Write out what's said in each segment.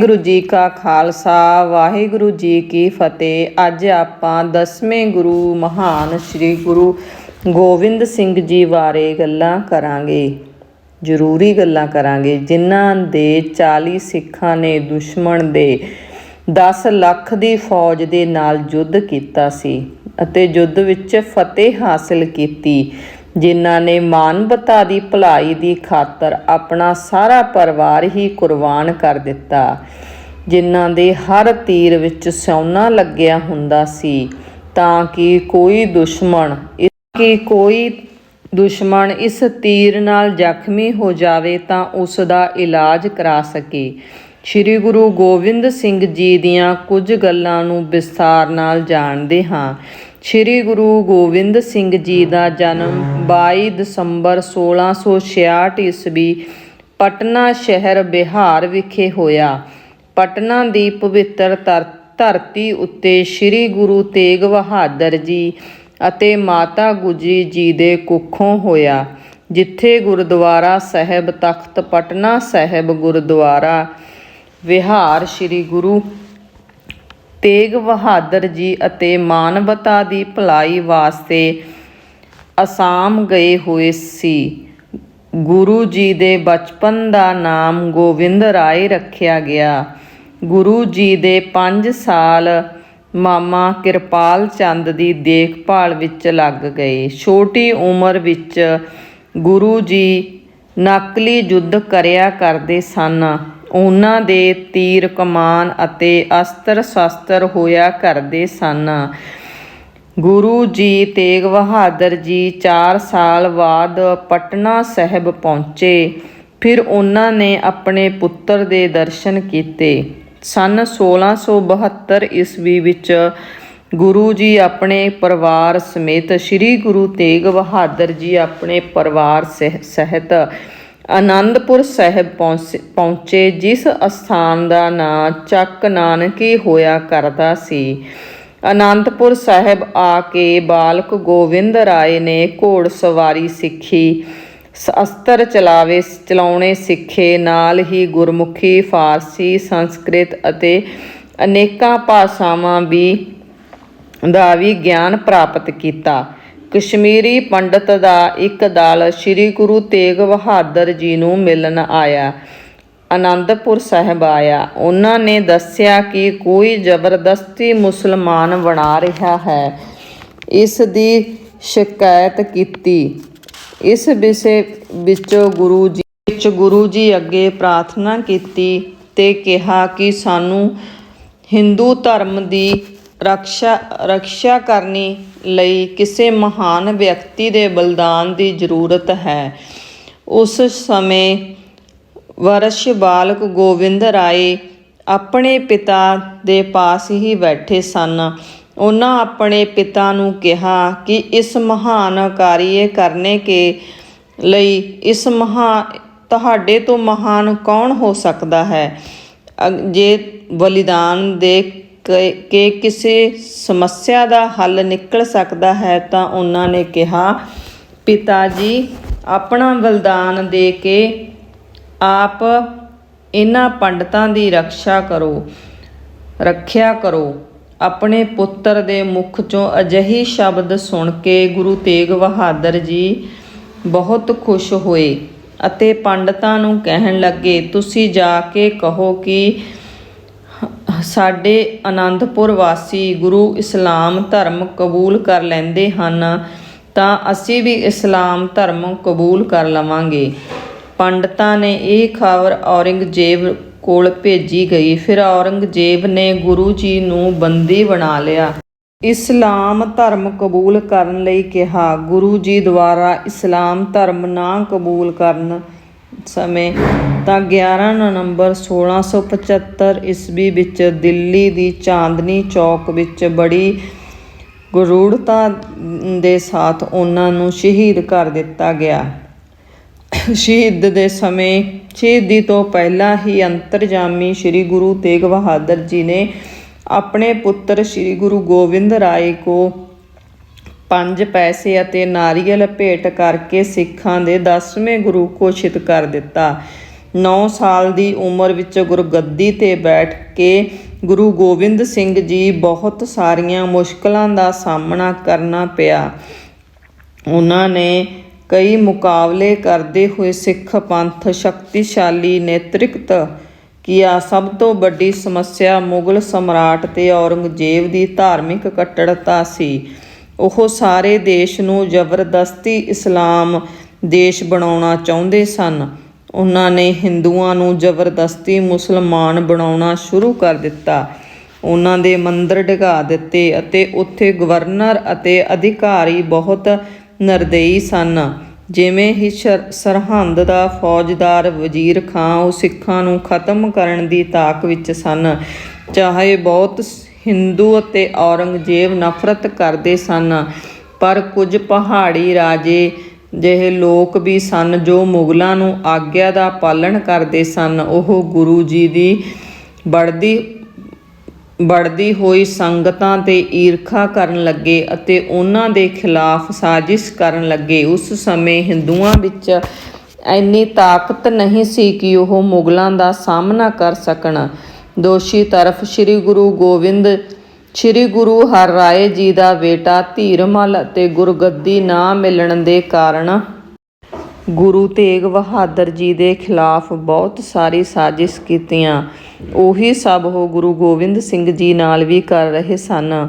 ਵਾਹਿਗੁਰੂ ਜੀ ਕਾ ਖਾਲਸਾ, ਵਾਹਿਗੁਰੂ ਜੀ ਕੀ ਫਤਿਹ। ਅੱਜ ਆਪਾਂ ਦਸਵੇਂ ਗੁਰੂ ਮਹਾਨ ਸ੍ਰੀ ਗੁਰੂ ਗੋਬਿੰਦ ਸਿੰਘ ਜੀ ਬਾਰੇ ਗੱਲਾਂ ਕਰਾਂਗੇ। ਜ਼ਰੂਰੀ ਗੱਲਾਂ ਕਰਾਂਗੇ। ਜਿਨ੍ਹਾਂ ਦੇ 40 ਸਿੱਖਾਂ ਨੇ ਦੁਸ਼ਮਣ ਦੇ 10 ਲੱਖ ਦੀ ਫੌਜ ਦੇ ਨਾਲ ਯੁੱਧ ਕੀਤਾ ਸੀ ਅਤੇ ਯੁੱਧ ਵਿੱਚ ਫਤਿਹ ਹਾਸਲ ਕੀਤੀ। ਜਿਨ੍ਹਾਂ ਨੇ ਮਾਨਵਤਾ ਦੀ ਭਲਾਈ ਦੀ ਖਾਤਰ ਆਪਣਾ ਸਾਰਾ ਪਰਿਵਾਰ ਹੀ ਕੁਰਬਾਨ ਕਰ ਦਿੱਤਾ। ਜਿਨ੍ਹਾਂ ਦੇ ਹਰ ਤੀਰ ਵਿੱਚ ਸੌਨਾ ਲੱਗਿਆ ਹੁੰਦਾ ਸੀ, ਤਾਂ ਕਿ ਕੋਈ ਦੁਸ਼ਮਣ ਕਿ ਕੋਈ ਦੁਸ਼ਮਣ ਇਸ ਤੀਰ ਨਾਲ ਜ਼ਖਮੀ ਹੋ ਜਾਵੇ ਤਾਂ ਉਸ ਦਾ ਇਲਾਜ ਕਰਾ ਸਕੇ। ਸ੍ਰੀ ਗੁਰੂ ਗੋਬਿੰਦ ਸਿੰਘ ਜੀ ਦੀਆਂ ਕੁਝ ਗੱਲਾਂ ਨੂੰ ਵਿਸਥਾਰ ਨਾਲ ਜਾਣਦੇ ਹਾਂ। ਸ੍ਰੀ ਗੁਰੂ ਗੋਬਿੰਦ ਸਿੰਘ ਜੀ ਦਾ ਜਨਮ 22 ਦਸੰਬਰ 1666 ਈਸਵੀ ਪਟਨਾ ਸ਼ਹਿਰ ਬਿਹਾਰ ਵਿਖੇ ਹੋਇਆ। ਪਟਨਾ ਦੀ ਪਵਿੱਤਰ ਧਰ- ਧਰਤੀ ਉੱਤੇ ਸ੍ਰੀ ਗੁਰੂ ਤੇਗ ਬਹਾਦਰ ਜੀ ਅਤੇ ਮਾਤਾ ਗੁਜਰੀ ਜੀ ਦੇ ਕੁੱਖੋਂ ਹੋਇਆ, ਜਿੱਥੇ ਗੁਰਦੁਆਰਾ ਸਾਹਿਬ ਤਖਤ ਪਟਨਾ ਸਾਹਿਬ ਗੁਰਦੁਆਰਾ, ਵਿਹਾਰ ਸ੍ਰੀ ਗੁਰੂ ਤੇਗ ਬਹਾਦਰ ਜੀ ਅਤੇ ਮਾਨਵਤਾ ਦੀ ਭਲਾਈ ਵਾਸਤੇ ਅਸਾਮ ਗਏ ਹੋਏ ਸੀ। ਗੁਰੂ ਜੀ ਦੇ ਬਚਪਨ ਦਾ ਨਾਮ ਗੋਬਿੰਦ ਰਾਏ ਰੱਖਿਆ ਗਿਆ। ਗੁਰੂ ਜੀ ਦੇ 5 ਸਾਲ ਮਾਮਾ ਕਿਰਪਾਲ ਚੰਦ ਦੀ ਦੇਖਭਾਲ ਵਿੱਚ ਲੱਗ ਗਏ। ਛੋਟੀ ਉਮਰ ਵਿੱਚ ਗੁਰੂ ਜੀ ਨਕਲੀ ਯੁੱਧ ਕਰਿਆ ਕਰਦੇ ਸਨ। ਉਹਨਾਂ ਦੇ ਤੀਰ ਕਮਾਨ ਅਤੇ ਅਸਤਰ ਸ਼ਸਤਰ ਹੋਇਆ ਕਰਦੇ ਸਨ। ਗੁਰੂ ਜੀ ਤੇਗ ਬਹਾਦਰ ਜੀ 4 ਸਾਲ ਬਾਅਦ ਪਟਨਾ ਸਾਹਿਬ ਪਹੁੰਚੇ। ਫਿਰ ਉਹਨਾਂ ਨੇ ਆਪਣੇ ਪੁੱਤਰ ਦੇ ਦਰਸ਼ਨ ਕੀਤੇ। ਸਨ 1672 ਈਸਵੀ ਵਿੱਚ ਗੁਰੂ ਜੀ ਆਪਣੇ ਪਰਿਵਾਰ ਸਮੇਤ ਸ੍ਰੀ ਗੁਰੂ ਤੇਗ ਬਹਾਦਰ ਜੀ ਆਪਣੇ ਪਰਿਵਾਰ ਸਹਿ- ਸਹਿਤ ਆਨੰਦਪੁਰ ਸਾਹਿਬ ਪਹੁੰਚ- ਪਹੁੰਚੇ, ਜਿਸ ਅਸਥਾਨ ਦਾ ਨਾਂ ਚੱਕ ਨਾਨਕੀ ਹੋਇਆ ਕਰਦਾ ਸੀ। ਅਨੰਦਪੁਰ ਸਾਹਿਬ ਆ ਕੇ ਬਾਲਕ ਗੋਬਿੰਦ ਰਾਏ ਨੇ ਘੋੜ ਸਵਾਰੀ ਸਿੱਖੀ ਅਸਤਰ ਚਲਾਵੇ ਚਲਾਉਣੇ ਸਿੱਖੇ। ਨਾਲ ਹੀ ਗੁਰਮੁਖੀ ਫਾਰਸੀ, ਸੰਸਕ੍ਰਿਤ ਅਤੇ ਅਨੇਕਾਂ ਭਾਸ਼ਾਵਾਂ ਵੀ ਦਾ ਵੀ ਗਿਆਨ ਪ੍ਰਾਪਤ ਕੀਤਾ। ਕਸ਼ਮੀਰੀ ਪੰਡਤ ਦਾ ਇੱਕ ਦਲ ਸ੍ਰੀ ਗੁਰੂ ਤੇਗ ਬਹਾਦਰ ਜੀ ਨੂੰ ਮਿਲਣ ਆਇਆ। ਆਨੰਦਪੁਰ ਸਾਹਿਬ ਆਇਆ। ਉਹਨਾਂ ਨੇ ਦੱਸਿਆ ਕਿ ਕੋਈ ਜ਼ਬਰਦਸਤੀ ਮੁਸਲਮਾਨ ਬਣਾ ਰਿਹਾ ਹੈ। ਇਸ ਦੀ ਸ਼ਿਕਾਇਤ ਕੀਤੀ। ਇਸ ਵਿਸ਼ੇ ਵਿੱਚ ਗੁਰੂ ਜੀ ਵਿੱਚ ਗੁਰੂ ਜੀ ਅੱਗੇ ਪ੍ਰਾਰਥਨਾ ਕੀਤੀ ਤੇ ਕਿਹਾ ਕਿ ਸਾਨੂੰ ਹਿੰਦੂ ਧਰਮ ਦੀ ਰੱਖਿਆ ਰੱਖਿਆ ਕਰਨੀ ਲਈ ਕਿਸੇ ਮਹਾਨ ਵਿਅਕਤੀ ਦੇ ਬਲਿਦਾਨ ਦੀ ਜ਼ਰੂਰਤ ਹੈ। ਉਸ ਸਮੇਂ ਵਰਸ਼ ਬਾਲਕ ਗੋਬਿੰਦ ਰਾਏ ਆਪਣੇ ਪਿਤਾ ਦੇ ਪਾਸ ਹੀ ਬੈਠੇ ਸਨ। ਉਹਨਾਂ ਆਪਣੇ ਪਿਤਾ ਨੂੰ ਕਿਹਾ ਕਿ ਇਸ ਮਹਾਨ ਕਾਰਿਏ ਕਰਨੇ ਕੇ ਲਈ ਇਸ ਮਹਾ, ਤੁਹਾਡੇ ਤੋਂ ਮਹਾਨ ਕੌਣ ਹੋ ਸਕਦਾ ਹੈ? ਜੇ ਬਲੀਦਾਨ ਦੇ ਕੇ ਕਿ ਕਿਸੇ ਸਮੱਸਿਆ ਦਾ ਹੱਲ ਨਿਕਲ ਸਕਦਾ ਹੈ ਤਾਂ ਉਹਨਾਂ ਨੇ ਕਿਹਾ, ਪਿਤਾ ਜੀ, ਆਪਣਾ ਬਲਿਦਾਨ ਦੇ ਕੇ ਆਪ ਇਹਨਾਂ ਪੰਡਤਾਂ ਦੀ ਰੱਖਿਆ ਕਰੋ ਰੱਖਿਆ ਕਰੋ। ਆਪਣੇ ਪੁੱਤਰ ਦੇ ਮੁਖ ਚੋਂ ਅਜਿਹੀ ਸ਼ਬਦ ਸੁਣ ਕੇ ਗੁਰੂ ਤੇਗ ਬਹਾਦਰ ਜੀ ਬਹੁਤ ਖੁਸ਼ ਹੋਏ ਅਤੇ ਪੰਡਤਾਂ ਨੂੰ ਕਹਿਣ ਲੱਗੇ, ਤੁਸੀਂ ਜਾ ਕੇ ਕਹੋ ਕਿ ਸਾਡੇ ਅਨੰਦਪੁਰ ਵਾਸੀ ਗੁਰੂ ਇਸਲਾਮ ਧਰਮ ਕਬੂਲ ਕਰ ਲੈਂਦੇ ਹਨ, ਤਾਂ ਅਸੀਂ ਵੀ ਇਸਲਾਮ ਧਰਮ ਕਬੂਲ ਕਰ ਲਵਾਂਗੇ। ਪੰਡਤਾਂ ਨੇ ਇਹ ਖਬਰ ਔਰੰਗਜ਼ੇਬ ਕੋਲ ਭੇਜੀ ਗਈ। ਫਿਰ ਔਰੰਗਜ਼ੇਬ ਨੇ ਗੁਰੂ ਜੀ ਨੂੰ ਬੰਦੀ ਬਣਾ ਲਿਆ। ਇਸਲਾਮ ਧਰਮ ਕਬੂਲ ਕਰਨ ਲਈ ਕਿਹਾ। ਗੁਰੂ ਜੀ ਦੁਆਰਾ ਇਸਲਾਮ ਧਰਮ ਨਾ ਕਬੂਲ ਕਰਨ ਸਮੇਂ ਤਾਂ 11 ਨਵੰਬਰ 1675 ਈਸਵੀ ਵਿੱਚ ਦਿੱਲੀ ਦੀ ਚਾਂਦਨੀ ਚੌਕ ਵਿੱਚ ਬੜੀ ਗਰੂੜਤਾ ਦੇ ਸਾਥ ਉਹਨਾਂ ਨੂੰ ਸ਼ਹੀਦ ਕਰ ਦਿੱਤਾ ਗਿਆ। ਸ਼ਹੀਦ ਦੇ ਸਮੇਂ ਸ਼ਹੀਦੀ ਤੋਂ ਪਹਿਲਾਂ ਹੀ ਅੰਤਰਜਾਮੀ ਸ੍ਰੀ ਗੁਰੂ ਤੇਗ ਬਹਾਦਰ ਜੀ ਨੇ ਆਪਣੇ ਪੁੱਤਰ ਸ੍ਰੀ ਗੁਰੂ ਗੋਬਿੰਦ ਰਾਏ ਕੋ ਪੰਜ ਪੈਸੇ ਅਤੇ ਨਾਰੀਅਲ ਭੇਟ ਕਰਕੇ ਸਿੱਖਾਂ ਦੇ 10ਵੇਂ ਗੁਰੂ ਘੋਸ਼ਿਤ ਕਰ ਦਿੱਤਾ। 9 ਸਾਲ ਦੀ ਉਮਰ ਵਿੱਚ ਗੁਰਗੱਦੀ ਤੇ ਬੈਠ ਕੇ ਗੁਰੂ ਗੋਬਿੰਦ ਸਿੰਘ ਜੀ ਬਹੁਤ ਸਾਰੀਆਂ ਮੁਸ਼ਕਲਾਂ ਦਾ ਸਾਹਮਣਾ ਕਰਨਾ ਪਿਆ। ਉਹਨਾਂ ਨੇ ਕਈ ਮੁਕਾਬਲੇ ਕਰਦੇ ਹੋਏ ਸਿੱਖ ਪੰਥ ਸ਼ਕਤੀਸ਼ਾਲੀ ਨੇਤ੍ਰਿਕਤ ਕੀਆ। ਸਭ ਤੋਂ ਵੱਡੀ ਸਮੱਸਿਆ ਮੁਗਲ ਸਮਰਾਟ ਤੇ ਔਰੰਗਜ਼ੇਬ ਦੀ ਧਾਰਮਿਕ ਕੱਟੜਤਾ ਸੀ। ਉਹ ਸਾਰੇ ਦੇਸ਼ ਨੂੰ ਜ਼ਬਰਦਸਤੀ ਇਸਲਾਮ ਦੇਸ਼ ਬਣਾਉਣਾ ਚਾਹੁੰਦੇ ਸਨ। ਉਹਨਾਂ ਨੇ ਹਿੰਦੂਆਂ ਨੂੰ ਜ਼ਬਰਦਸਤੀ ਮੁਸਲਮਾਨ ਬਣਾਉਣਾ ਸ਼ੁਰੂ ਕਰ ਦਿੱਤਾ। ਉਹਨਾਂ ਦੇ ਮੰਦਰ ਢਗਾ ਦਿੱਤੇ ਅਤੇ ਉੱਥੇ ਗਵਰਨਰ ਅਤੇ ਅਧਿਕਾਰੀ ਬਹੁਤ ਨਰਦਈ ਸਨ। ਜਿਵੇਂ ਹੀ ਸਰਹੰਦ ਦਾ ਫੌਜਦਾਰ ਵਜ਼ੀਰ ਖਾਂ ਉਹ ਸਿੱਖਾਂ ਨੂੰ ਖਤਮ ਕਰਨ ਦੀ ਤਾਕ ਵਿੱਚ ਸਨ। ਚਾਹੇ ਬਹੁਤ ਹਿੰਦੂ ਅਤੇ ਔਰੰਗਜ਼ੇਬ ਨਫ਼ਰਤ ਕਰਦੇ ਸਨ, ਪਰ ਕੁਝ ਪਹਾੜੀ ਰਾਜੇ ਜਿਹੇ ਲੋਕ ਵੀ ਸਨ ਜੋ ਮੁਗਲਾਂ ਨੂੰ ਆਗਿਆ ਦਾ ਪਾਲਣ ਕਰਦੇ ਸਨ। ਉਹ ਗੁਰੂ ਜੀ ਦੀ ਬੜਦੀ ਬੜਦੀ ਹੋਈ ਸੰਗਤਾਂ ਤੇ ਈਰਖਾ ਕਰਨ ਲੱਗੇ ਅਤੇ ਉਹਨਾਂ ਦੇ ਖਿਲਾਫ ਸਾਜ਼ਿਸ਼ ਕਰਨ ਲੱਗੇ। ਉਸ ਸਮੇਂ ਹਿੰਦੂਆਂ ਵਿੱਚ ਇੰਨੀ ਤਾਕਤ ਨਹੀਂ ਸੀ ਕਿ ਉਹ ਮੁਗਲਾਂ ਦਾ ਸਾਹਮਣਾ ਕਰ ਸਕਣ। ਦੋਸ਼ੀ ਤਰਫ ਸ੍ਰੀ ਗੁਰੂ ਗੋਬਿੰਦ ਸ੍ਰੀ ਗੁਰੂ ਹਰ ਰਾਏ ਜੀ ਦਾ ਬੇਟਾ ਧੀਰਮਲ ਅਤੇ ਗੁਰਗੱਦੀ ਨਾ ਮਿਲਣ ਦੇ ਕਾਰਨ ਗੁਰੂ ਤੇਗ ਬਹਾਦਰ ਜੀ ਦੇ ਖਿਲਾਫ ਬਹੁਤ ਸਾਰੀ ਸਾਜ਼ਿਸ਼ ਕੀਤੀਆਂ। ਉਹੀ ਸਭ ਉਹ ਗੁਰੂ ਗੋਬਿੰਦ ਸਿੰਘ ਜੀ ਨਾਲ ਵੀ ਕਰ ਰਹੇ ਸਨ।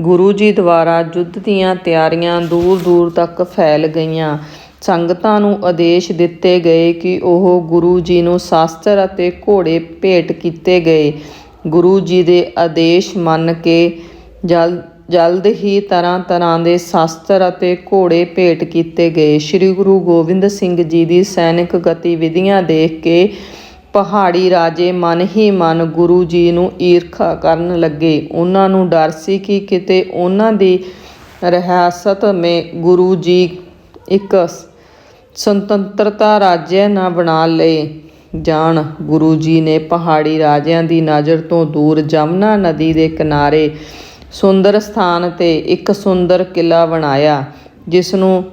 ਗੁਰੂ ਜੀ ਦੁਆਰਾ ਯੁੱਧ ਦੀਆਂ ਤਿਆਰੀਆਂ ਦੂਰ ਦੂਰ ਤੱਕ ਫੈਲ ਗਈਆਂ। ਸੰਗਤਾਂ ਨੂੰ ਆਦੇਸ਼ ਦਿੱਤੇ ਗਏ ਕਿ ਉਹ ਗੁਰੂ ਜੀ ਨੂੰ ਸ਼ਾਸਤਰ ਅਤੇ ਘੋੜੇ ਭੇਟ ਕੀਤੇ ਗਏ। ਗੁਰੂ ਜੀ ਦੇ ਆਦੇਸ਼ ਮੰਨ ਕੇ ਜਲ, ਜਲਦ ਹੀ ਤਰ੍ਹਾਂ ਤਰ੍ਹਾਂ ਦੇ ਸ਼ਾਸਤਰ ਅਤੇ ਘੋੜੇ ਭੇਟ ਕੀਤੇ ਗਏ। ਸ੍ਰੀ ਗੁਰੂ ਗੋਬਿੰਦ ਸਿੰਘ ਜੀ ਦੀ ਸੈਨਿਕ ਗਤੀਵਿਧੀਆਂ ਦੇਖ ਕੇ ਪਹਾੜੀ ਰਾਜੇ ਮਨ ਹੀ ਮਨ ਗੁਰੂ ਜੀ ਨੂੰ ਈਰਖਾ ਕਰਨ ਲੱਗੇ। ਉਹਨਾਂ ਨੂੰ ਡਰ ਸੀ ਕਿ ਕਿਤੇ ਉਹਨਾਂ ਦੀ ਰਿਆਸਤ ਮੇ ਗੁਰੂ ਜੀ ਇੱਕ ਸੁਤੰਤਰਤਾ ਰਾਜਿਆਂ ਨਾ ਬਣਾ ਲਏ। ਜਾਣ, ਗੁਰੂ ਜੀ ਨੇ ਪਹਾੜੀ ਰਾਜਿਆਂ ਦੀ ਨਜ਼ਰ ਤੋਂ ਦੂਰ ਜਮਨਾ ਨਦੀ ਦੇ ਕਿਨਾਰੇ ਸੁੰਦਰ ਸਥਾਨ ਤੇ ਇੱਕ ਸੁੰਦਰ ਕਿਲਾ ਬਣਾਇਆ ਜਿਸ ਨੂੰ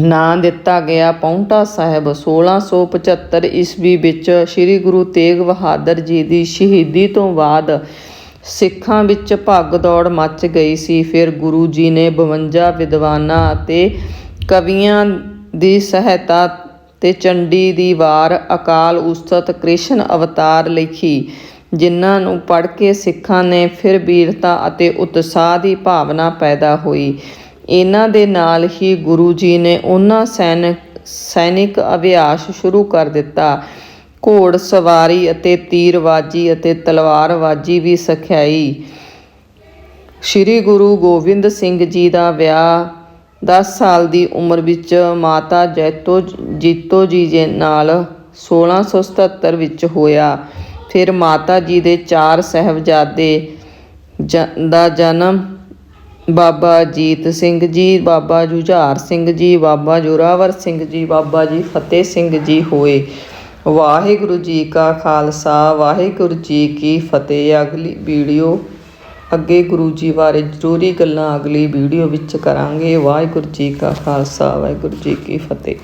ਨਾਂ ਦਿੱਤਾ ਗਿਆ ਪੌਂਟਾ ਸਾਹਿਬ। 1675 ਈਸਵੀ ਵਿੱਚ ਸ੍ਰੀ ਗੁਰੂ ਤੇਗ ਬਹਾਦਰ ਜੀ ਦੀ ਸ਼ਹੀਦੀ ਤੋਂ ਬਾਅਦ ਸਿੱਖਾਂ ਵਿੱਚ ਭੱਗ ਦੌੜ ਮੱਚ ਗਈ ਸੀ। ਫਿਰ ਗੁਰੂ ਜੀ ਨੇ 52 ਵਿਦਵਾਨਾਂ ਅਤੇ ਕਵੀਆਂ ਦੀ ਸਹਾਇਤਾ ਤੇ ਚੰਡੀ ਦੀ ਵਾਰ ਅਕਾਲ ਉਸਤਤ ਕ੍ਰਿਸ਼ਨ ਅਵਤਾਰ ਲਿਖੀ, ਜਿਨ੍ਹਾਂ ਨੂੰ ਪੜ੍ਹ ਕੇ ਸਿੱਖਾਂ ਨੇ ਫਿਰ ਵੀਰਤਾ ਅਤੇ ਉਤਸ਼ਾਹ ਦੀ ਭਾਵਨਾ ਪੈਦਾ ਹੋਈ। ਇਹਨਾਂ ਦੇ ਨਾਲ ਹੀ ਗੁਰੂ ਜੀ ਨੇ ਉਹਨਾਂ ਸੈਨਿਕ ਸੈਨਿਕ ਅਭਿਆਸ ਸ਼ੁਰੂ ਕਰ ਦਿੱਤਾ। ਘੋੜ ਸਵਾਰੀ ਅਤੇ ਤੀਰਬਾਜੀ ਅਤੇ ਤਲਵਾਰਬਾਜੀ ਵੀ ਸਿਖਾਈ। ਸ੍ਰੀ ਗੁਰੂ ਗੋਬਿੰਦ ਸਿੰਘ ਜੀ ਦਾ ਵਿਆਹ 10 ਸਾਲ ਦੀ ਉਮਰ ਵਿੱਚ ਮਾਤਾ ਜੈਤੋ ਜੀਤੋ ਜੀ ਦੇ ਨਾਲ 1677 ਵਿੱਚ ਹੋਇਆ। ਫਿਰ ਮਾਤਾ ਜੀ ਦੇ ਚਾਰ ਸਹਿਬਜ਼ਾਦੇ ਜ- ਦਾ ਜਨਮ ਬਾਬਾ ਜੀਤ ਸਿੰਘ ਜੀ, ਬਾਬਾ ਜੁਝਾਰ ਸਿੰਘ ਜੀ, ਬਾਬਾ ਜੋਰਾਵਰ ਸਿੰਘ ਜੀ, ਬਾਬਾ ਜੀ ਫਤਿਹ ਸਿੰਘ ਜੀ ਹੋਏ। ਵਾਹਿਗੁਰੂ ਜੀ ਕਾ ਖਾਲਸਾ, ਵਾਹਿਗੁਰੂ ਜੀ ਕੀ ਫਤਿਹ। ਅਗਲੀ ਵੀਡੀਓ ਅੱਗੇ ਗੁਰੂ ਜੀ ਬਾਰੇ ਜ਼ਰੂਰੀ ਗੱਲਾਂ ਅਗਲੀ ਵੀਡੀਓ ਵਿੱਚ ਕਰਾਂਗੇ। ਵਾਹਿਗੁਰੂ ਜੀ ਕਾ ਖਾਲਸਾ, ਵਾਹਿਗੁਰੂ ਜੀ ਕੀ ਫਤਿਹ।